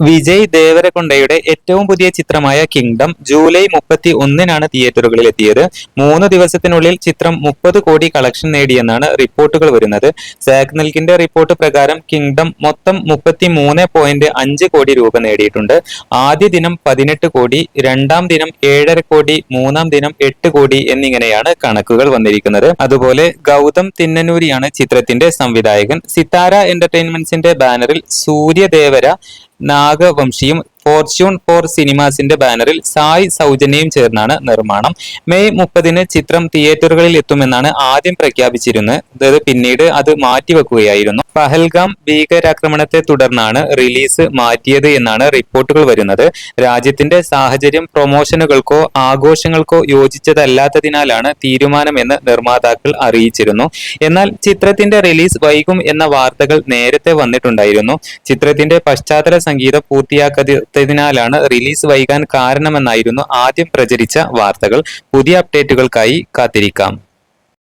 വിജയ് ദേവരകൊണ്ടയുടെ ഏറ്റവും പുതിയ ചിത്രമായ കിങ്ഡം ജൂലൈ മുപ്പത്തി ഒന്നിനാണ് തിയേറ്ററുകളിൽ എത്തിയത് മൂന്ന് ദിവസത്തിനുള്ളിൽ ചിത്രം മുപ്പത് കോടി കളക്ഷൻ നേടിയെന്നാണ് റിപ്പോർട്ടുകൾ വരുന്നത്. സാഗ്നൽകിന്റെ റിപ്പോർട്ട് പ്രകാരം കിങ്ഡം മൊത്തം മുപ്പത്തി മൂന്ന് പോയിന്റ് അഞ്ച് കോടി രൂപ നേടിയിട്ടുണ്ട്. ആദ്യ ദിനം പതിനെട്ട് കോടി രണ്ടാം ദിനം ഏഴര കോടി മൂന്നാം ദിനം എട്ട് കോടി എന്നിങ്ങനെയാണ് കണക്കുകൾ വന്നിരിക്കുന്നത്. അതുപോലെ ഗൗതം തിന്നനൂരിയാണ് ചിത്രത്തിന്റെ സംവിധായകൻ. സിത്താര എന്റർടൈൻമെന്റ്സിന്റെ ബാനറിൽ സൂര്യദേവര நாகவம்சியம் ഫോർച്യൂൺ ഫോർ സിനിമാസിന്റെ ബാനറിൽ സായ് സൗജന്യയും ചേർന്നാണ് നിർമ്മാണം. മെയ് മുപ്പതിന് ചിത്രം തിയേറ്ററുകളിൽ എത്തുമെന്നാണ് ആദ്യം പ്രഖ്യാപിച്ചിരുന്നത്. പിന്നീട് അത് മാറ്റിവെക്കുകയായിരുന്നു. പഹൽഗാം ഭീകരാക്രമണത്തെ തുടർന്നാണ് റിലീസ് മാറ്റിയത് എന്നാണ് റിപ്പോർട്ടുകൾ വരുന്നത്. രാജ്യത്തിന്റെ സാഹചര്യം പ്രൊമോഷനുകൾക്കോ ആഘോഷങ്ങൾക്കോ യോജിച്ചതല്ലാത്തതിനാലാണ് തീരുമാനമെന്ന് നിർമ്മാതാക്കൾ അറിയിച്ചിരുന്നു. എന്നാൽ ചിത്രത്തിന്റെ റിലീസ് വൈകും എന്ന വാർത്തകൾ നേരത്തെ വന്നിട്ടുണ്ടായിരുന്നു. ചിത്രത്തിന്റെ പശ്ചാത്തല സംഗീതം പൂർത്തിയാക്കാത്തതിനാലാണ് റിലീസ് വൈകാൻ കാരണമെന്നായിരുന്നു ആദ്യം പ്രചരിച്ച വാർത്തകൾ. പുതിയ അപ്ഡേറ്റുകൾക്കായി കാത്തിരിക്കാം.